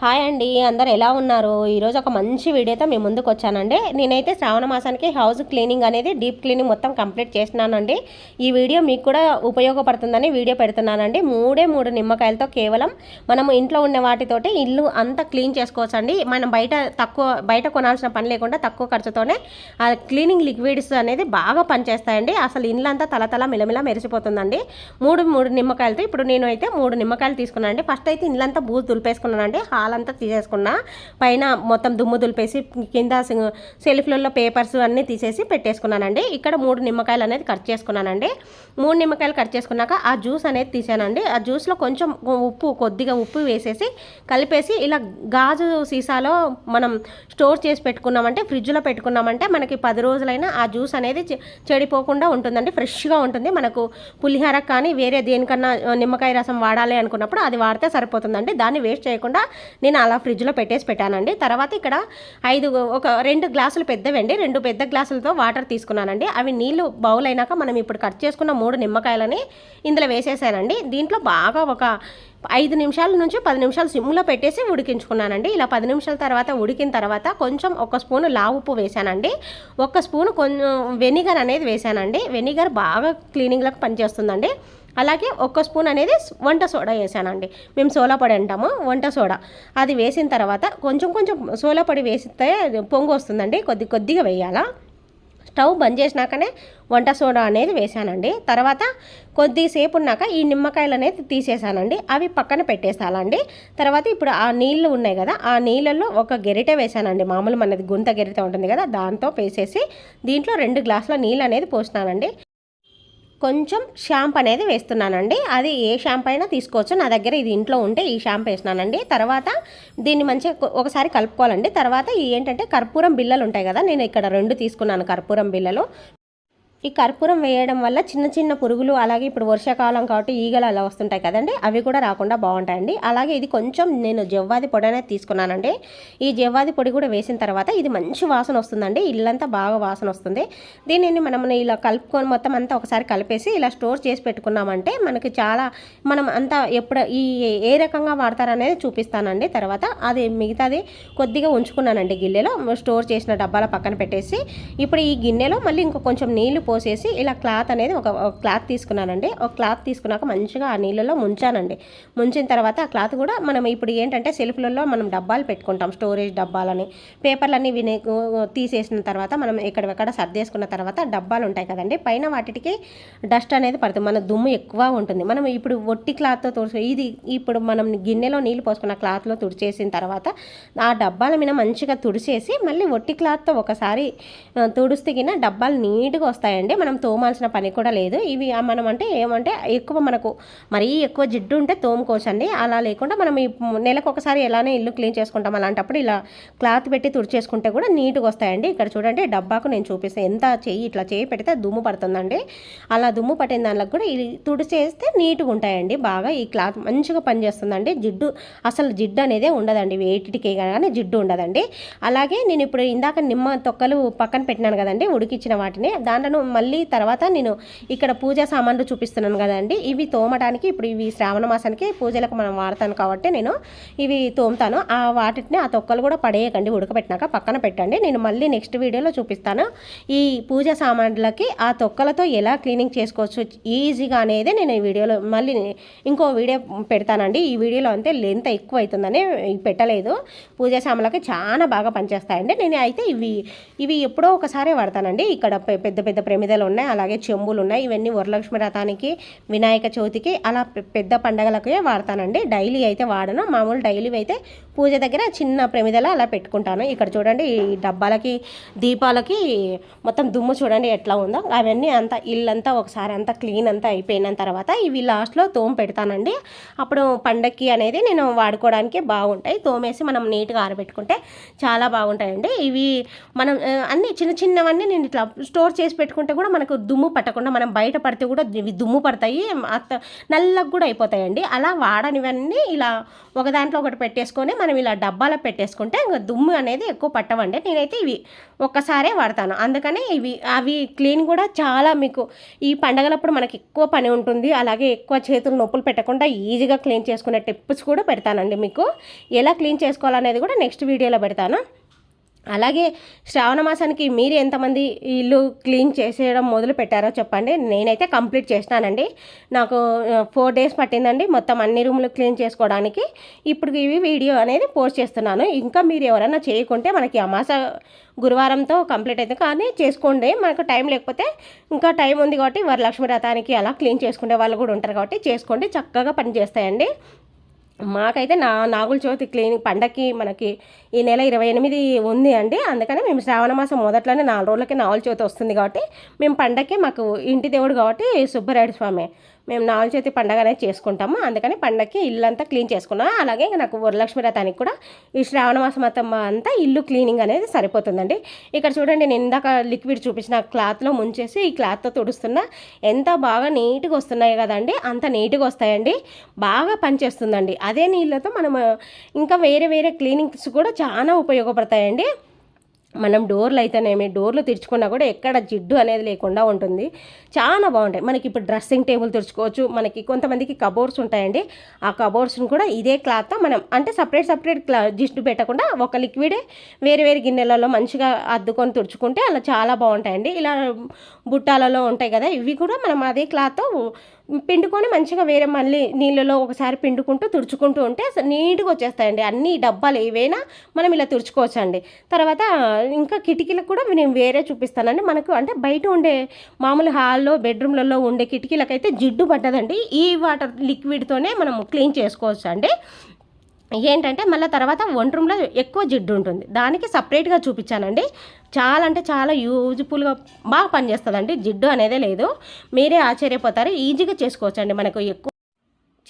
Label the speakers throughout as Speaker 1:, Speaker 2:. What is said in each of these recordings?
Speaker 1: Hi అండి అందరు ఎలా ఉన్నారు? ఈరోజు ఒక మంచి వీడియోతో మీ ముందుకు వచ్చానండి. నేనైతే శ్రావణ మాసానికి హౌస్ క్లీనింగ్ అనేది డీప్ క్లీనింగ్ మొత్తం కంప్లీట్ చేసినానండి ఈ వీడియో మీకు కూడా ఉపయోగపడుతుందని వీడియో పెడుతున్నానండి. మూడే మూడు నిమ్మకాయలతో కేవలం మనం ఇంట్లో ఉన్న వాటితోటి ఇల్లు అంతా క్లీన్ చేసుకోవచ్చండి. మనం బయట తక్కువ బయట కొనాల్సిన పని లేకుండా తక్కువ ఖర్చుతోనే ఆ క్లీనింగ్ లిక్విడ్స్ అనేది బాగా పనిచేస్తాయండి. అసలు ఇల్లంతా తలతల మిలమిల మెరిసిపోతుందండి. మూడు మూడు నిమ్మకాయలతో ఇప్పుడు నేను అయితే మూడు నిమ్మకాయలు తీసుకున్నానండి. ఫస్ట్ అయితే ఇల్లంతా బూజు దులిపేసుకున్నానండి. హాల్ అంతా తీసేసుకున్నా పైన మొత్తం దుమ్ము దులిపేసి కింద సెల్ఫ్లలో పేపర్స్ అన్నీ తీసేసి పెట్టేసుకున్నానండి. ఇక్కడ మూడు నిమ్మకాయలు అనేది కట్ చేసుకున్నానండి. మూడు నిమ్మకాయలు కట్ చేసుకున్నాక ఆ జ్యూస్ అనేది తీసానండి. ఆ జ్యూస్లో కొంచెం ఉప్పు కొద్దిగా ఉప్పు వేసేసి కలిపేసి ఇలా గాజు సీసాలో మనం స్టోర్ చేసి పెట్టుకున్నామంటే ఫ్రిడ్జ్లో పెట్టుకున్నామంటే మనకి పది రోజులైనా ఆ జ్యూస్ అనేది చె- చెడిపోకుండా ఉంటుందండి. ఫ్రెష్గా ఉంటుంది. మనకు పులిహోర కానీ వేరే దేనికన్నా నిమ్మకాయ రసం వాడాలి అనుకున్నప్పుడు అది వాడితే సరిపోతుందండి. దాన్ని వేస్ట్ చేయకుండా నేను అలా ఫ్రిడ్జ్లో పెట్టేసి పెట్టానండి. తర్వాత ఇక్కడ ఐదు ఒక రెండు గ్లాసులు పెద్దవండి. రెండు పెద్ద గ్లాసులతో వాటర్ తీసుకున్నానండి. అవి నీళ్ళు బౌల్ అయినాక మనం ఇప్పుడు కట్ చేసుకున్న మూడు నిమ్మకాయలని ఇందులో వేసేసానండి. దీంట్లో బాగా ఒక ఐదు నిమిషాల నుంచి పది నిమిషాలు సిమ్లో పెట్టేసి ఉడికించుకున్నానండి. ఇలా పది నిమిషాల తర్వాత ఉడికిన తర్వాత కొంచెం ఒక స్పూను లావు వేశానండి వేసానండి. ఒక స్పూను కొంచెం వెనిగర్ అనేది వేశానండి వెనిగర్ బాగా క్లీనింగ్లకు పనిచేస్తుందండి. అలాగే ఒక్క స్పూన్ అనేది వంట సోడా వేసానండి. మేము సోలాపొడి అంటాము వంట సోడా. అది వేసిన తర్వాత కొంచెం కొంచెం సోలాపడి వేస్తే పొంగు వస్తుందండి కొద్ది కొద్దిగా వేయాలా. స్టవ్ బంద్ చేసినాకనే వంట సోడా అనేది వేసానండి. తర్వాత కొద్దిసేపు ఉన్నాక ఈ నిమ్మకాయలు అనేది తీసేసానండి. అవి పక్కన పెట్టేసాలండి. తర్వాత ఇప్పుడు ఆ నీళ్ళు ఉన్నాయి కదా ఆ నీళ్ళల్లో ఒక గెరిటె వేసానండి. మామూలు మనది గుంత గెరిటె ఉంటుంది కదా దాంతో వేసేసి దీంట్లో రెండు గ్లాసుల నీళ్ళు అనేది పోసినానండి. కొంచెం షాంప్ అనేది వేస్తున్నానండి. అది ఏ షాంప్ అయినా తీసుకోవచ్చు. నా దగ్గర ఇది ఇంట్లో ఉంటే ఈ షాంప్ వేసినానండి తర్వాత దీన్ని మంచిగా ఒకసారి కలుపుకోవాలండి. తర్వాత ఏంటంటే కర్పూరం బిళ్ళలు ఉంటాయి కదా నేను ఇక్కడ రెండు తీసుకున్నాను కర్పూరం బిళ్ళలు. ఈ కర్పూరం వేయడం వల్ల చిన్న చిన్న పురుగులు అలాగే ఇప్పుడు వర్షాకాలం కాబట్టి ఈగలు అలా వస్తుంటాయి కదండి అవి కూడా రాకుండా బాగుంటాయండి. అలాగే ఇది కొంచెం నేను జవ్వాది పొడి అనేది తీసుకున్నానండి. ఈ జవ్వాది పొడి కూడా వేసిన తర్వాత ఇది మంచి వాసన వస్తుందండి ఇల్లంతా బాగా వాసన వస్తుంది. దీనిని మనం ఇలా కలుపుకొని మొత్తం అంతా ఒకసారి కలిపేసి ఇలా స్టోర్ చేసి పెట్టుకున్నామంటే మనకి చాలా మనం అంతా ఎప్పుడు ఈ ఏ రకంగా వాడతారనేది చూపిస్తానండి. తర్వాత అది మిగతాది కొద్దిగా ఉంచుకున్నానండి గిన్నెలో స్టోర్ చేసిన డబ్బాల పక్కన పెట్టేసి ఇప్పుడు ఈ గిన్నెలో మళ్ళీ ఇంకొక కొంచెం నీళ్ళు పోసేసి ఇలా క్లాత్ అనేది ఒక క్లాత్ తీసుకున్నానండి. ఒక క్లాత్ తీసుకున్నాక మంచిగా ఆ నీళ్ళలో ముంచానండి. ముంచిన తర్వాత ఆ క్లాత్ కూడా మనం ఇప్పుడు ఏంటంటే సెల్ఫ్లలో మనం డబ్బాలు పెట్టుకుంటాం. స్టోరేజ్ డబ్బాలని పేపర్లన్నీ వినే తీసేసిన తర్వాత మనం ఎక్కడెక్కడ సర్దేసుకున్న తర్వాత డబ్బాలు ఉంటాయి కదండి. పైన వాటికి డస్ట్ అనేది పడుతుంది. మన దుమ్ము ఎక్కువ ఉంటుంది. మనం ఇప్పుడు ఒట్టి క్లాత్తో తుడిచి ఇది ఇప్పుడు మనం గిన్నెలో నీళ్ళు పోసుకున్న క్లాత్లో తుడిచేసిన తర్వాత ఆ డబ్బాల మీద మంచిగా తుడిచేసి మళ్ళీ ఒట్టి క్లాత్తో ఒకసారి తుడిస్తే డబ్బాలు నీట్గా వస్తాయి వస్తాయండి మనం తోమాల్సిన పని కూడా లేదు. ఇవి మనం అంటే ఏమంటే ఎక్కువ మనకు మరీ ఎక్కువ జిడ్డు ఉంటే తోముకోవచ్చండి. అలా లేకుండా మనం ఈ నెలకు ఒకసారి ఎలానే ఇల్లు క్లీన్ చేసుకుంటాం. అలాంటప్పుడు ఇలా క్లాత్ పెట్టి తుడిచేసుకుంటే కూడా నీట్గా వస్తాయండి. ఇక్కడ చూడండి డబ్బాకు నేను చూపిస్తాను ఎంత చేయి ఇట్లా చేయి పెడితే దుమ్ము పడుతుందండి. అలా దుమ్ము పట్టిన దానిలో కూడా ఇది తుడిచేస్తే నీట్గా ఉంటాయండి. బాగా ఈ క్లాత్ మంచిగా పనిచేస్తుందండి. జిడ్డు అసలు జిడ్డు అనేదే ఉండదండి. వేటికే కానీ జిడ్డు ఉండదండి. అలాగే నేను ఇప్పుడు ఇందాక నిమ్మ తొక్కలు పక్కన పెట్టినాను కదండి ఉడికిచ్చిన వాటిని. దాంట్లో మళ్ళీ తర్వాత నేను ఇక్కడ పూజా సామాన్లు చూపిస్తున్నాను కదండి. ఇవి తోమడానికి ఇప్పుడు ఇవి శ్రావణ మాసానికి పూజలకు మనం వాడతాను కాబట్టి నేను ఇవి తోముతాను. ఆ వాటిని ఆ తొక్కలు కూడా పడేయకండి ఉడకబెట్టినాక పక్కన పెట్టండి. నేను మళ్ళీ నెక్స్ట్ వీడియోలో చూపిస్తాను. ఈ పూజ సామాన్లకి ఆ తొక్కలతో ఎలా క్లీనింగ్ చేసుకోవచ్చు ఈజీగా అనేది నేను ఈ వీడియోలో మళ్ళీ ఇంకో వీడియో పెడతానండి. ఈ వీడియోలో అంతే లెంత్ ఎక్కువ అవుతుందని పెట్టలేదు. పూజ సామాన్లకి చాలా బాగా పనిచేస్తాయండి. నేను అయితే ఇవి ఇవి ఎప్పుడో ఒకసారి వాడతానండి. ఇక్కడ పెద్ద పెద్ద ప్రమిదలు ఉన్నాయి అలాగే చెంబులు ఉన్నాయి ఇవన్నీ వరలక్ష్మి రథానికి వినాయక చవితికి అలా పెద్ద పండగలకే వాడతానండి. డైలీ అయితే వాడను. మామూలు డైలీ అయితే పూజ దగ్గర చిన్న ప్రమిదలో అలా పెట్టుకుంటాను. ఇక్కడ చూడండి ఈ డబ్బాలకి దీపాలకి మొత్తం దుమ్ము చూడండి ఎట్లా ఉందో. అవన్నీ అంతా ఇల్లంతా ఒకసారి అంతా క్లీన్ అంతా అయిపోయిన తర్వాత ఇవి లాస్ట్లో తోమ పెడతానండి. అప్పుడు పండక్కి అనేది నేను వాడుకోవడానికి బాగుంటాయి. తోమేసి మనం నీట్గా ఆరబెట్టుకుంటే చాలా బాగుంటాయండి. ఇవి మనం అన్ని చిన్న చిన్నవన్నీ నేను ఇట్లా స్టోర్ చేసి పెట్టుకుంటే కూడా మనకు దుమ్ము పట్టకుండా మనం బయట పడితే కూడా ఇవి దుమ్ము పడతాయి అత్త నల్లగా కూడా అయిపోతాయండి. అలా వాడనివన్నీ ఇలా ఒక దాంట్లో ఒకటి పెట్టేసుకొని మనం మనం ఇలా డబ్బాలో పెట్టేసుకుంటే ఇంకా దుమ్ము అనేది ఎక్కువ పట్టవండి. నేనైతే ఇవి ఒక్కసారే వాడతాను. అందుకని ఇవి అవి క్లీన్ కూడా చాలా మీకు ఈ పండగలప్పుడు మనకి ఎక్కువ పని ఉంటుంది. అలాగే ఎక్కువ చేతులు నొప్పులు పెట్టకుండా ఈజీగా క్లీన్ చేసుకునే టిప్స్ కూడా పెడతానండి మీకు. ఎలా క్లీన్ చేసుకోవాలనేది కూడా నెక్స్ట్ వీడియోలో పెడతాను. అలాగే శ్రావణ మాసానికి మీరు ఎంతమంది ఇల్లు క్లీన్ చేసేయడం మొదలు పెట్టారో చెప్పండి. నేనైతే కంప్లీట్ చేసినానండి నాకు ఫోర్ డేస్ పట్టిందండి మొత్తం అన్ని రూమ్లు క్లీన్ చేసుకోవడానికి. ఇప్పుడు ఇవి వీడియో అనేది పోస్ట్ చేస్తున్నాను. ఇంకా మీరు ఎవరైనా చేయకుంటే మనకి అమాస గురువారంతో కంప్లీట్ అయితే కానీ చేసుకోండి. మనకు టైం లేకపోతే ఇంకా టైం ఉంది కాబట్టి వరలక్ష్మి రథానికి అలా క్లీన్ చేసుకునే వాళ్ళు కూడా ఉంటారు కాబట్టి చేసుకోండి. చక్కగా పని చేస్తాయండి మాకైతే నా నాగుల చవితి క్లీనింగ్ పండక్కి మనకి ఈ నెల ఇరవై ఎనిమిది ఉంది అండి. అందుకని మేము శ్రావణ మాసం మొదట్లోనే నాలుగు రోజులకి నాగుల చవితి వస్తుంది కాబట్టి మేము పండక్కి మాకు ఇంటి దేవుడు కాబట్టి సుబ్బరాయుడు స్వామి. మేము నాలుగు చేతి పండగ అనేది చేసుకుంటాము. అందుకని పండగకి ఇల్లు అంతా క్లీన్ చేసుకున్నాం. అలాగే ఇంకా నాకు వరలక్ష్మి రథానికి కూడా ఈ శ్రావణ మాసం అంతా ఇల్లు క్లీనింగ్ అనేది సరిపోతుందండి. ఇక్కడ చూడండి నేను ఇందాక లిక్విడ్ చూపించిన క్లాత్లో ముంచేసి ఈ క్లాత్తో తుడుస్తున్నా ఎంత బాగా నీట్గా వస్తున్నాయి కదండి అంత నీట్గా వస్తాయండి. బాగా పనిచేస్తుందండి. అదే నీళ్ళతో మనము ఇంకా వేరే వేరే క్లీనింగ్స్ కూడా చాలా ఉపయోగపడతాయండి. మనం డోర్లు అయితేనేమి డోర్లు తెరుచుకున్నా కూడా ఎక్కడ జిడ్డు అనేది లేకుండా ఉంటుంది. చాలా బాగుంటాయి. మనకి ఇప్పుడు డ్రెస్సింగ్ టేబుల్ తెరుచుకోవచ్చు. మనకి కొంతమందికి కబోర్డ్స్ ఉంటాయండి. ఆ కబోర్డ్స్ని కూడా ఇదే క్లాత్తో మనం అంటే సపరేట్ సపరేట్ క్లా జిడ్డు పెట్టకుండా ఒక లిక్విడే వేరే వేరే గిన్నెలలో మంచిగా అద్దుకొని తుడుచుకుంటే అలా చాలా బాగుంటాయండి. ఇలా బుట్టాలలో ఉంటాయి కదా ఇవి కూడా మనం అదే క్లాత్తో పిండుకొని మంచిగా వేరే మళ్ళీ నీళ్ళలో ఒకసారి పిండుకుంటూ తుడుచుకుంటూ ఉంటే నీట్గా వచ్చేస్తాయండి. అన్ని డబ్బాలు ఏవైనా మనం ఇలా తుడుచుకోవచ్చు అండి తర్వాత ఇంకా కిటికీలకు కూడా నేను వేరే చూపిస్తానండి. మనకు అంటే బయట ఉండే మామూలు హాల్లో బెడ్రూమ్లలో ఉండే కిటికీలకైతే జిడ్డు పడ్డదండి. ఈ వాటర్ లిక్విడ్తోనే మనం క్లీన్ చేసుకోవచ్చు అండి ఏంటంటే మళ్ళీ తర్వాత వంట రూమ్లో ఎక్కువ జిడ్డు ఉంటుంది. దానికి సపరేట్గా చూపించానండి. చాలా అంటే చాలా యూజ్ఫుల్గా బాగా పనిచేస్తుందండి. జిడ్డు అనేదే లేదు. మీరే ఆశ్చర్యపోతారు. ఈజీగా చేసుకోవచ్చు అండి మనకు ఎక్కువ.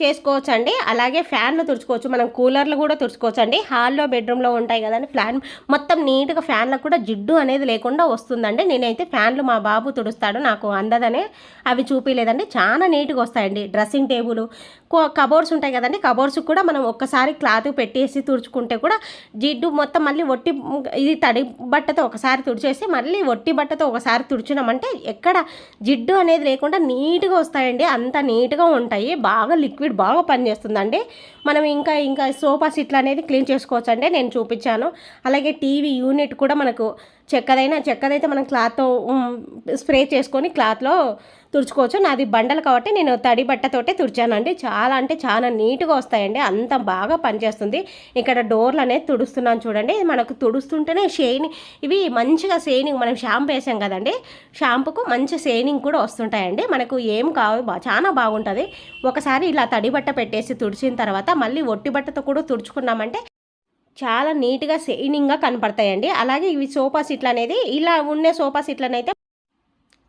Speaker 1: చేసుకోవచ్చు అండి అలాగే ఫ్యాన్లు తుడుచుకోవచ్చు. మనం కూలర్లు కూడా తుడుచుకోవచ్చు అండి హాల్లో బెడ్రూమ్లో ఉంటాయి కదండి ఫ్యాన్. మొత్తం నీట్గా ఫ్యాన్లకు కూడా జిడ్డు అనేది లేకుండా వస్తుందండి. నేనైతే ఫ్యాన్లు మా బాబు తుడుస్తాడు. నాకు అందదనే. అవి చూపించలేదండి చాలా నీట్గా వస్తాయండి. డ్రెస్సింగ్ టేబుల్ కబోర్డ్స్ ఉంటాయి కదండి కబోర్డ్స్ కూడా మనం ఒక్కసారి క్లాత్ పెట్టేసి తుడుచుకుంటే కూడా జిడ్డు మొత్తం మళ్ళీ ఒట్టి ఇది తడి బట్టతో ఒకసారి తుడిచేసి మళ్ళీ ఒట్టి బట్టతో ఒకసారి తుడిచినామంటే ఎక్కడ జిడ్డు అనేది లేకుండా నీట్గా వస్తాయండి. అంత నీట్గా ఉంటాయి. బాగా లిక్విడ్ బాగా పనిచేస్తుందండి. మనం ఇంకా ఇంకా సోఫా సీట్లు అనేది క్లీన్ చేసుకోవచ్చు అండి నేను చూపించాను. అలాగే టీవీ యూనిట్ కూడా మనకు చెక్కదైనా చెక్కదైతే మనం క్లాత్తో స్ప్రే చేసుకొని క్లాత్లో తుడుచుకోవచ్చు. నాది బండలు కాబట్టి నేను తడి బట్టతోటే తుడిచానండి. చాలా అంటే చాలా నీట్గా వస్తాయండి. అంత బాగా పనిచేస్తుంది. ఇక్కడ డోర్లు అనేది తుడుస్తున్నాను చూడండి. మనకు తుడుస్తుంటేనే షైనింగ్ ఇవి మంచిగా షైనింగ్ మనం షాంపూ వేసాం కదండి. షాంపూకు మంచి షైనింగ్ కూడా వస్తుంటాయండి. మనకు ఏం కావు చాలా బాగుంటుంది. ఒకసారి ఇలా తడి బట్ట పెట్టేసి తుడిచిన తర్వాత మళ్ళీ ఒట్టి బట్టతో కూడా తుడుచుకున్నామంటే చాలా నీట్గా షైనింగ్గా కనపడతాయండి. అలాగే ఇవి సోఫా సీట్లు అనేది ఇలా ఉండే సోఫా సీట్లనైతే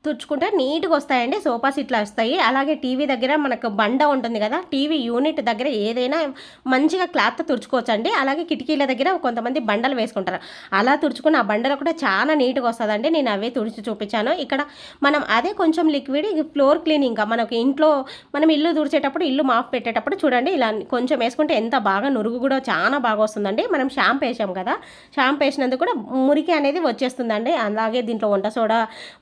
Speaker 1: తుడుచుకుంటే నీట్గా వస్తాయండి. సోఫా సీట్లు వస్తాయి. అలాగే టీవీ దగ్గర మనకు బండ ఉంటుంది కదా టీవీ యూనిట్ దగ్గర ఏదైనా మంచిగా క్లాత్ తుడుచుకోవచ్చు అండి అలాగే కిటికీల దగ్గర కొంతమంది బండలు వేసుకుంటారు. అలా తుడుచుకుని ఆ బండలు కూడా చాలా నీట్గా వస్తుందండి. నేను అవే తుడిచి చూపించాను. ఇక్కడ మనం అదే కొంచెం లిక్విడ్ ఫ్లోర్ క్లీనింగ్. మనకు ఇంట్లో మనం ఇల్లు తుడిచేటప్పుడు ఇల్లు మాఫ్ పెట్టేటప్పుడు చూడండి ఇలా కొంచెం వేసుకుంటే ఎంత బాగా నురుగు కూడా చాలా బాగా వస్తుందండి. మనం షాంపూ వేసాం కదా షాంపూ వేసినందుకు కూడా మురికి అనేది వచ్చేస్తుందండి. అలాగే దీంట్లో వంట సోడా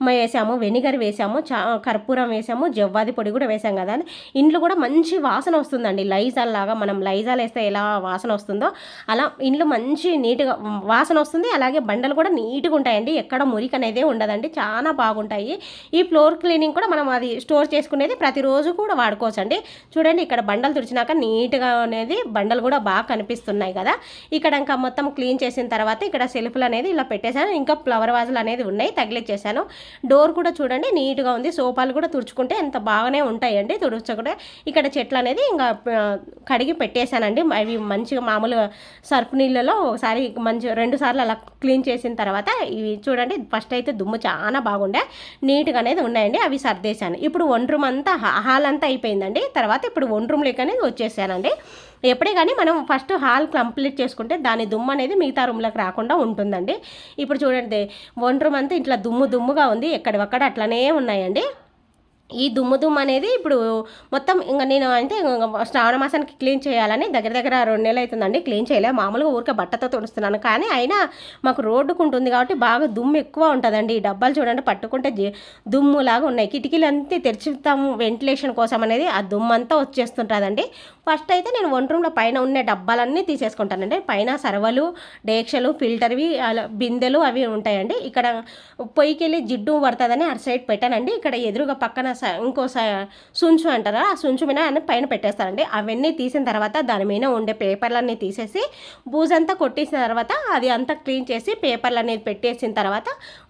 Speaker 1: వేసాము వెనిగర్ వేసాము చా కర్పూరం వేసాము జవ్వాది పొడి కూడా వేసాం కదా ఇంట్లో కూడా మంచి వాసన వస్తుందండి. లైజాల్ లాగా మనం లైజాల్ వేస్తే ఎలా వాసన వస్తుందో అలా ఇంట్లో మంచి నీట్గా వాసన వస్తుంది. అలాగే బండలు కూడా నీట్గా ఉంటాయండి. ఎక్కడ మురికి అనేది ఉండదండి. చాలా బాగుంటాయి. ఈ ఫ్లోర్ క్లీనింగ్ కూడా మనం అది స్టోర్ చేసుకునేది ప్రతిరోజు కూడా వాడుకోవచ్చు అండి చూడండి ఇక్కడ బండలు తుడిచినాక నీట్గా అనేది బండలు కూడా బాగా కనిపిస్తున్నాయి కదా. ఇక్కడ ఇంకా మొత్తం క్లీన్ చేసిన తర్వాత ఇక్కడ సెల్ఫ్లు అనేది ఇలా పెట్టేశాను. ఇంకా ఫ్లవర్ వాజులు అనేది ఉన్నాయి. తగిలిచ్చేసాను. డోర్ కూడా చూడండి నీట్గా ఉంది. సోఫాలు కూడా తుడుచుకుంటే ఎంత బాగానే ఉంటాయండి. తుడుచుకుంటే ఇక్కడ చెట్లు అనేది ఇంకా కడిగి పెట్టేశానండి. అవి మంచిగా మామూలు సర్ఫ్ నీళ్ళలో ఒకసారి మంచి రెండు సార్లు అలా క్లీన్ చేసిన తర్వాత ఇవి చూడండి ఫస్ట్ అయితే దుమ్ము చాలా బాగుండే. నీట్గా అనేది ఉన్నాయండి. అవి సర్దేశాను. ఇప్పుడు వన్ రూమ్ అంతా హాల్ అంతా అయిపోయిందండి. తర్వాత ఇప్పుడు వన్ రూమ్ లేక అనేది వచ్చేసానండి. ఎప్పుడే కానీ మనం ఫస్ట్ హాల్ కంప్లీట్ చేసుకుంటే దాని దుమ్ము అనేది మిగతా రూమ్లోకి రాకుండా ఉంటుందండి. ఇప్పుడు చూడండి వన్ రూమ్ అంతా ఇట్లా దుమ్ము దుమ్ముగా ఉంది ఎక్కడివక్కడ అట్లనే ఉన్నాయండి. ఈ దుమ్ము దుమ్ము అనేది ఇప్పుడు మొత్తం ఇంకా నేను అంటే శ్రావణ మాసానికి క్లీన్ చేయాలని దగ్గర దగ్గర రెండు నెలలు అవుతుందండి. క్లీన్ చేయలే. మామూలుగా ఊరికే బట్టతో తుడుస్తున్నాను. కానీ అయినా మాకు రోడ్డుకు ఉంటుంది కాబట్టి బాగా దుమ్ము ఎక్కువ ఉంటుందండి. ఈ డబ్బాలు చూడండి పట్టుకుంటే దుమ్ము లాగా ఉన్నాయి. కిటికీలు అంతా తెరిచిస్తాము వెంటిలేషన్ కోసం అనేది ఆ దుమ్ము అంతా వచ్చేస్తుంటుందండి. ఫస్ట్ అయితే నేను వంట రూమ్లో పైన ఉన్న డబ్బాలన్నీ తీసేసుకుంటానండి. పైన సర్వలు డేక్షలు ఫిల్టర్వి అలా బిందెలు అవి ఉంటాయండి. ఇక్కడ పొయ్యికి వెళ్ళి జిడ్డు పడుతుందని అటు సైడ్ పెట్టానండి. ఇక్కడ ఎదురుగా పక్కన స- ఇంకో స- సుంచు అంటారా? ఆ సుంచు మీద అన్ని పైన పెట్టేస్తారండి. అవన్నీ తీసిన తర్వాత దాని మీద ఉండే పేపర్లన్నీ తీసేసి బూజంతా కొట్టేసిన తర్వాత అది అంతా క్లీన్ చేసి పేపర్లు అనేది పెట్టేసిన తర్వాత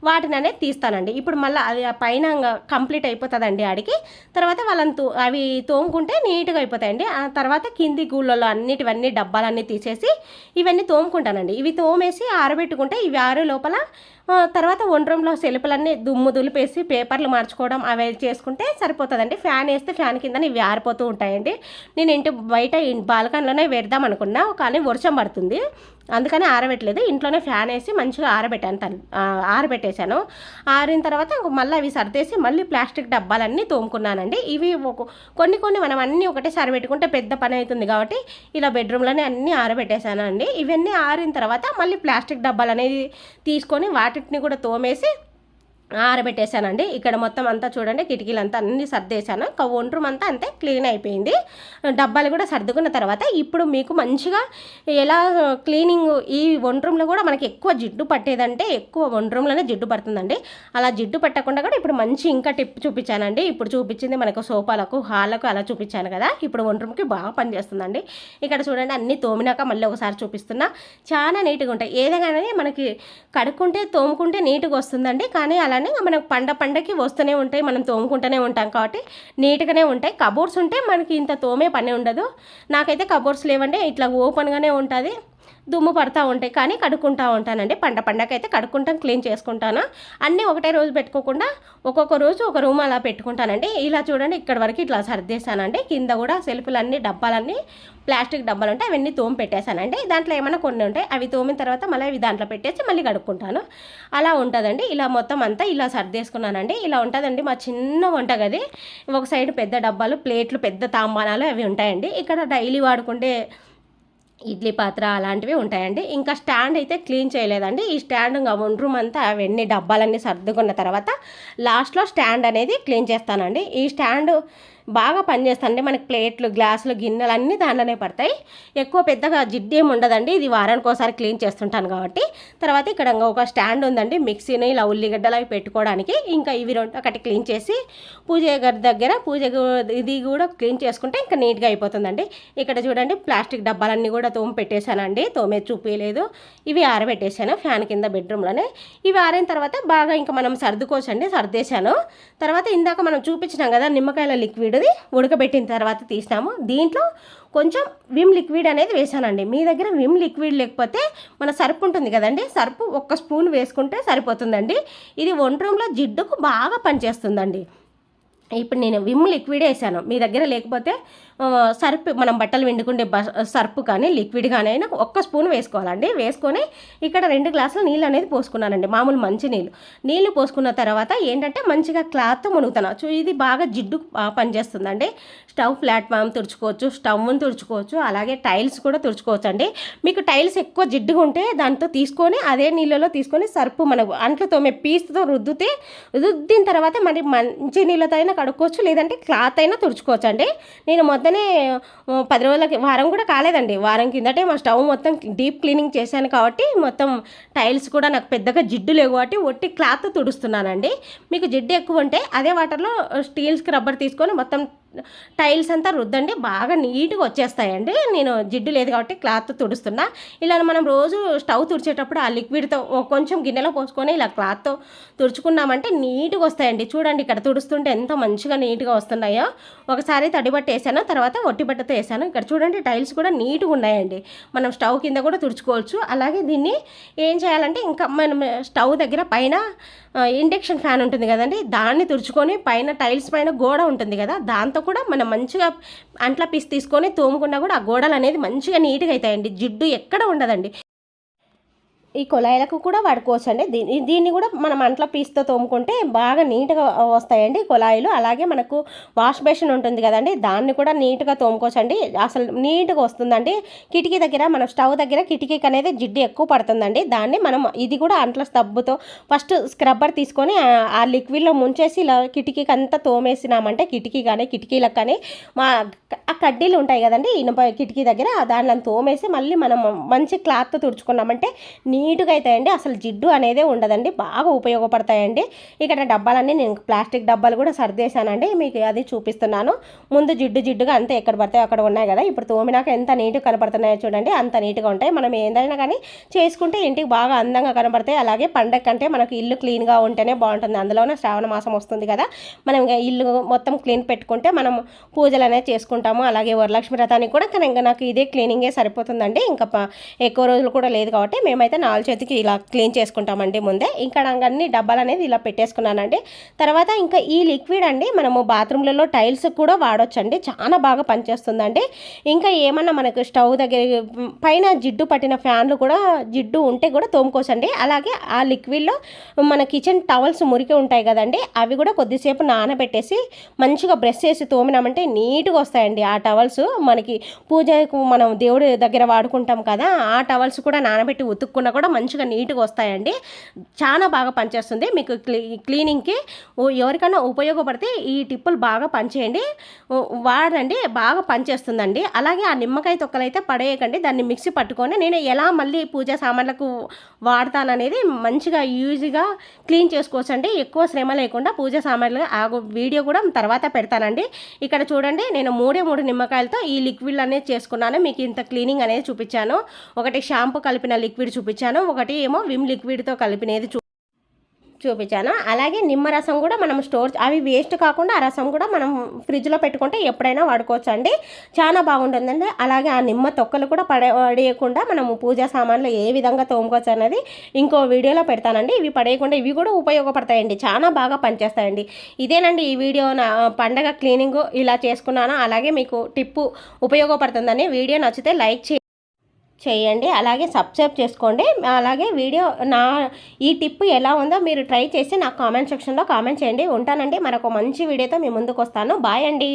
Speaker 1: వాటిని అనేది తీస్తానండి. ఇప్పుడు మళ్ళీ అది పైన కంప్లీట్ అయిపోతుందండి ఆడికి. తర్వాత వాళ్ళని తో అవి తోముకుంటే నీట్గా అయిపోతాయండి. ఆ తర్వాత కింది గూళ్ళలో అన్నిటివన్నీ డబ్బాలన్నీ తీసేసి ఇవన్నీ తోముకుంటానండి. ఇవి తోమేసి ఆరబెట్టుకుంటే ఇవి ఆరు లోపల తర్వాత వంట రూమ్లో సెలుపులన్నీ దుమ్ము దులిపేసి పేపర్లు మార్చుకోవడం అవి చేసుకుంటే సరిపోతుందండి. ఫ్యాన్ వేస్తే ఫ్యాన్ కింద ఇవి ఆరిపోతూ ఉంటాయండి. నేను ఇంటి బయట బాల్కనీలోనే పెడదాం అనుకున్నా. కానీ వర్షం పడుతుంది. అందుకని ఆరబెట్టలేదు. ఇంట్లోనే ఫ్యాన్ వేసి మంచిగా ఆరబెట్టాను తను ఆరబెట్టేశాను. ఆరిన తర్వాత మళ్ళీ అవి సర్దేసి మళ్ళీ ప్లాస్టిక్ డబ్బాలన్నీ తోముకున్నానండి. ఇవి ఒక కొన్ని కొన్ని మనం అన్నీ ఒకటేసారి పెట్టుకుంటే పెద్ద పని అవుతుంది కాబట్టి ఇలా బెడ్రూమ్లోనే అన్నీ ఆరబెట్టేశాను అండి ఇవన్నీ ఆరిన తర్వాత మళ్ళీ ప్లాస్టిక్ డబ్బాలు అనేది తీసుకొని వాటిని కూడా తోమేసి ఆరబెట్టేశానండి. ఇక్కడ మొత్తం అంతా చూడండి కిటికీలు అంతా అన్ని సర్దేశాను. ఇంకా రూమ్ అంతా అంతే క్లీన్ అయిపోయింది. డబ్బాలు కూడా సర్దుకున్న తర్వాత ఇప్పుడు మీకు మంచిగా ఎలా క్లీనింగ్ ఈ వంట రూమ్లో కూడా మనకి ఎక్కువ జిడ్డు పట్టేదంటే ఎక్కువ వంట రూమ్లోనే జిడ్డు పడుతుందండి. అలా జిడ్డు పట్టకుండా కూడా ఇప్పుడు మంచి ఇంకా టిప్ చూపించానండి. ఇప్పుడు చూపించింది మనకు సోఫాలకు హాళ్ళకు అలా చూపించాను కదా. ఇప్పుడు వంట రూమ్కి బాగా పనిచేస్తుందండి ఇక్కడ చూడండి అన్ని తోమినాక మళ్ళీ ఒకసారి చూపిస్తున్నా. చాలా నీట్గా ఉంటాయి. ఏదైనా మనకి కడుక్కుంటే తోముకుంటే నీట్గా వస్తుందండి. కానీ అలా అలానే మనకు పండ పండకి వస్తూనే ఉంటాయి మనం తోముకుంటూనే ఉంటాం కాబట్టి నీట్గానే ఉంటాయి. కబోర్డ్స్ ఉంటే మనకి ఇంత తోమే పని ఉండదు. నాకైతే కబోర్డ్స్ లేవండి ఇట్లా ఓపెన్గానే ఉంటుంది. దుమ్ము పడతా ఉంటాయి కానీ కడుక్కుంటా ఉంటానండి. పండ పండకైతే కడుక్కుంటాం క్లీన్ చేసుకుంటాను. అన్నీ ఒకటే రోజు పెట్టుకోకుండా ఒక్కొక్క రోజు ఒక రూమ్ అలా పెట్టుకుంటానండి. ఇలా చూడండి ఇక్కడ వరకు ఇట్లా సర్దేశానండి. కింద కూడా సెల్ఫ్లన్నీ డబ్బాలన్నీ ప్లాస్టిక్ డబ్బాలు ఉంటాయి అవన్నీ తోమి పెట్టేశానండి. దాంట్లో ఏమైనా కొన్ని ఉంటాయి అవి తోమిన తర్వాత మళ్ళీ అవి దాంట్లో పెట్టేసి మళ్ళీ కడుక్కుంటాను. అలా ఉంటుందండి. ఇలా మొత్తం అంతా ఇలా సర్దేసుకున్నానండి. ఇలా ఉంటుందండి మా చిన్న వంటగది. ఒక సైడ్ పెద్ద డబ్బాలు ప్లేట్లు పెద్ద తాంబానాలు అవి ఉంటాయండి. ఇక్కడ డైలీ వాడుకుంటే ఇడ్లీ పాత్ర అలాంటివి ఉంటాయండి. ఇంకా స్టాండ్ అయితే క్లీన్ చేయలేదండి. ఈ స్టాండ్ ఇంకా వన్ రూమ్ అంతా అవన్నీ డబ్బాలన్నీ సర్దుకున్న తర్వాత లాస్ట్లో స్టాండ్ అనేది క్లీన్ చేస్తానండి. ఈ స్టాండ్ బాగా పనిచేస్తానండి మనకి ప్లేట్లు గ్లాసులు గిన్నెలు అన్నీ దాంట్లోనే పడతాయి. ఎక్కువ పెద్దగా జిడ్డు ఏమి ఉండదండి. ఇది వారానికి ఒకసారి క్లీన్ చేస్తుంటాను కాబట్టి. తర్వాత ఇక్కడ ఇంకా ఒక స్టాండ్ ఉందండి. మిక్సీని ఇలా ఉల్లిగడ్డలు అవి పెట్టుకోవడానికి ఇంకా ఇవి రెండు ఒకటి క్లీన్ చేసి పూజ గారి దగ్గర పూజ ఇది కూడా క్లీన్ చేసుకుంటే ఇంకా నీట్గా అయిపోతుందండి. ఇక్కడ చూడండి ప్లాస్టిక్ డబ్బాలన్నీ కూడా తోమి పెట్టేశానండి. తోమే చూపించలేదు ఇవి ఆరబెట్టేశాను ఫ్యాన్ కింద బెడ్రూమ్లోనే. ఇవి ఆరిన తర్వాత బాగా ఇంకా మనం సర్దుకోవచ్చండి. సర్దేశాను. తర్వాత ఇందాక మనం చూపించినాం కదా నిమ్మకాయల లిక్విడ్. ఉంటుంది. ఉడకబెట్టిన తర్వాత తీసినాము. దీంట్లో కొంచెం విమ్ లిక్విడ్ అనేది వేసానండి. మీ దగ్గర విమ్ లిక్విడ్ లేకపోతే మన సర్పు ఉంటుంది కదండి. సర్పు ఒక్క స్పూన్ వేసుకుంటే సరిపోతుందండి. ఇది వంట జిడ్డుకు బాగా పనిచేస్తుందండి. ఇప్పుడు నేను విమ్ లిక్విడ్ వేసాను. మీ దగ్గర లేకపోతే సర్ప్ మనం బట్టలు విండుకుంటే బ సర్పు కానీ లిక్విడ్ కానీ అయినా ఒక్క స్పూన్ వేసుకోవాలండి. వేసుకొని ఇక్కడ రెండు గ్లాసులు నీళ్ళు అనేది పోసుకున్నానండి. మామూలు మంచి నీళ్ళు. నీళ్ళు పోసుకున్న తర్వాత ఏంటంటే మంచిగా క్లాత్ మునుగుతాను. చూ ఇది బాగా జిడ్డు పనిచేస్తుందండి. స్టవ్ ప్లాట్ఫామ్ తుడుచుకోవచ్చు స్టవ్ని తుడుచుకోవచ్చు అలాగే టైల్స్ కూడా తుడుచుకోవచ్చు అండి మీకు టైల్స్ ఎక్కువ జిడ్డుగా ఉంటే దాంతో తీసుకొని అదే నీళ్ళలో తీసుకొని సర్పు మన అంట్లో తోమే పీస్తో రుద్దితే రుద్దిన తర్వాత మరి మంచి నీళ్ళతో అయినా కడుక్కోవచ్చు లేదంటే క్లాత్ అయినా తుడుచుకోవచ్చు అండి నేను మొత్తం పొద్దునే పది రోజులకి వారం కూడా కాలేదండి. వారం కిందటే మా స్టవ్ మొత్తం డీప్ క్లీనింగ్ చేశాను కాబట్టి మొత్తం టైల్స్ కూడా నాకు పెద్దగా జిడ్డు లేవు కాబట్టి ఒట్టి క్లాత్ తుడుస్తున్నానండి. మీకు జిడ్డు ఎక్కువ ఉంటే అదే వాటర్లో స్టీల్ స్క్రబ్బర్ తీసుకొని మొత్తం టైల్స్ అంతా రుద్దండి బాగా నీట్గా వచ్చేస్తాయండి. నేను జిడ్డు లేదు కాబట్టి క్లాత్ తుడుస్తున్నా. ఇలా మనం రోజు స్టవ్ తుడిచేటప్పుడు ఆ లిక్విడ్తో కొంచెం గిన్నెలో పోసుకొని ఇలా క్లాత్తో తుడుచుకున్నామంటే నీట్గా వస్తాయండి. చూడండి ఇక్కడ తుడుస్తుంటే ఎంత మంచిగా నీట్గా వస్తున్నాయో. ఒకసారి తడిబట్ట వేసాను తర్వాత ఒట్టిబట్టతో వేసాను. ఇక్కడ చూడండి టైల్స్ కూడా నీట్గా ఉన్నాయండి. మనం స్టవ్ కింద కూడా తుడుచుకోవచ్చు. అలాగే దీన్ని ఏం చేయాలంటే ఇంకా మనం స్టవ్ దగ్గర పైన ఇండక్షన్ ఫ్యాన్ ఉంటుంది కదండి. దాన్ని తుడుచుకొని పైన టైల్స్ పైన గోడ ఉంటుంది కదా దాంతో కూడా మనం మంచిగా అంట్ల పీస్ తీసుకొని తోముకున్నా కూడా ఆ గోడలు అనేది మంచిగా నీట్గా అవుతాయండి. జిడ్డు ఎక్కడ ఉండదండి. ఈ కుళాయిలకు కూడా వాడుకోవచ్చు అండి దీన్ని దీన్ని కూడా మనం అంట్లో పీస్తో తోముకుంటే బాగా నీట్గా వస్తాయండి కుళాయిలు. అలాగే మనకు వాష్ బేసిన్ ఉంటుంది కదండి దాన్ని కూడా నీట్గా తోముకోవచ్చు అండి అసలు నీట్గా వస్తుందండి. కిటికీ దగ్గర మన స్టవ్ దగ్గర కిటికీకి అనేది జిడ్డు ఎక్కువ పడుతుందండి. దాన్ని మనం ఇది కూడా అంట్లో స్టబ్తో ఫస్ట్ స్క్రబ్బర్ తీసుకొని ఆ- లిక్విడ్లో ముంచేసి ఇలా కిటికీకి అంతా తోమేసినామంటే కిటికీ కానీ కిటికీలకు కానీ మా ఆ కడ్డీలు ఉంటాయి కదండి ఇనుప కిటికీ దగ్గర దాన్ని తోమేసి మళ్ళీ మనం మంచి క్లాత్తో తుడుచుకున్నామంటే నీట్గా అవుతాయండి అసలు జిడ్డు అనేది ఉండదండి. బాగా ఉపయోగపడతాయండి. ఇక్కడ డబ్బాలన్నీ నేను ప్లాస్టిక్ డబ్బాలు కూడా సర్దేశానండి. మీకు అది చూపిస్తున్నాను. ముందు జిడ్డు జిడ్డుగా అంతే ఎక్కడ పడతాయో అక్కడ ఉన్నాయి కదా. ఇప్పుడు తోమినాక ఎంత నీట్గా కనపడుతున్నాయో చూడండి. అంత నీట్గా ఉంటాయి. మనం ఏదైనా కానీ చేసుకుంటే ఇంటికి బాగా అందంగా కనపడతాయి. అలాగే పండగ కంటే మనకు ఇల్లు క్లీన్గా ఉంటేనే బాగుంటుంది. అందులోనే శ్రావణ మాసం వస్తుంది కదా. మనం ఇంకా ఇల్లు మొత్తం క్లీన్ పెట్టుకుంటే మనం పూజలు అనేది చేసుకుంటాము. అలాగే వరలక్ష్మి వ్రతానికి కూడా కానీ ఇంకా నాకు ఇదే క్లీనింగే సరిపోతుందండి. ఇంకా ఎక్కువ రోజులు కూడా లేదు కాబట్టి మేమైతే కాలు చేతికి ఇలా క్లీన్ చేసుకుంటామండి ముందే. ఇంకా అన్ని డబ్బాలు అనేది ఇలా పెట్టేసుకున్నానండి తర్వాత ఇంకా ఈ లిక్విడ్ అండి మనము బాత్రూమ్లలో టైల్స్ కూడా వాడొచ్చండి. చాలా బాగా పనిచేస్తుందండి. ఇంకా ఏమన్నా మనకు స్టవ్ దగ్గర పైన జిడ్డు పట్టిన ఫ్యాన్లు కూడా జిడ్డు ఉంటే కూడా తోముకోసండి అలాగే ఆ లిక్విడ్లో మన కిచెన్ టవల్స్ మురికి ఉంటాయి కదండి అవి కూడా కొద్దిసేపు నానబెట్టేసి మంచిగా బ్రష్ చేసి తోమినామంటే నీట్గా వస్తాయండి ఆ టవల్స్. మనకి పూజకు మనం దేవుడి దగ్గర వాడుకుంటాం కదా ఆ టవల్స్ కూడా నానబెట్టి ఉతుక్కున్న కూడా మంచిగా నీట్గా వస్తాయండి. చాలా బాగా పనిచేస్తుంది. మీకు క్లీ క్లీనింగ్కి ఎవరికైనా ఉపయోగపడితే ఈ టిప్పులు బాగా పనిచేయండి. వాడండి బాగా పనిచేస్తుందండి. అలాగే ఆ నిమ్మకాయ తొక్కలు అయితే పడేయకండి. దాన్ని మిక్సీ పట్టుకొని నేను ఎలా మళ్ళీ పూజ సామాన్లకు వాడతాననేది మంచిగా ఈజీగా క్లీన్ చేసుకోవచ్చండి. ఎక్కువ శ్రమ లేకుండా పూజ సామాన్లు ఆ వీడియో కూడా తర్వాత పెడతానండి. ఇక్కడ చూడండి నేను మూడే మూడు నిమ్మకాయలతో ఈ లిక్విడ్ అనేది చేసుకున్నాను. మీకు ఇంత క్లీనింగ్ అనేది చూపించాను. ఒకటి షాంపూ కలిపిన లిక్విడ్ చూపించాను. ఒకటి ఏమో విమ్ లిక్విడ్తో కలిపినది చూ చూపించాను. అలాగే నిమ్మరసం కూడా మనం స్టోర్ అవి వేస్ట్ కాకుండా ఆ రసం కూడా మనం ఫ్రిడ్జ్లో పెట్టుకుంటే ఎప్పుడైనా వాడుకోవచ్చు అండి చాలా బాగుంటుందండి. అలాగే ఆ నిమ్మ తొక్కలు కూడా పడే పడేయకుండా మనం పూజా సామాన్లు ఏ విధంగా తోముకోవచ్చు అనేది ఇంకో వీడియోలో పెడతానండి. ఇవి పడేయకుండా ఇవి కూడా ఉపయోగపడతాయండి. చాలా బాగా పనిచేస్తాయండి. ఇదేనండి ఈ వీడియో నా పండగ క్లీనింగ్ ఇలా చేసుకున్నాను. అలాగే మీకు టిప్పు ఉపయోగపడుతుందని వీడియో నచ్చితే లైక్ చేయండి. చేయండి. అలాగే సబ్స్క్రైబ్ చేసుకోండి. అలాగే వీడియో నా ఈ టిప్ ఎలా ఉందో మీరు ట్రై చేసి నాకు కామెంట్ సెక్షన్లో కామెంట్ చేయండి. ఉంటానండి. మరొక మంచి వీడియోతో మీ ముందుకు వస్తాను. బాయ్ అండి.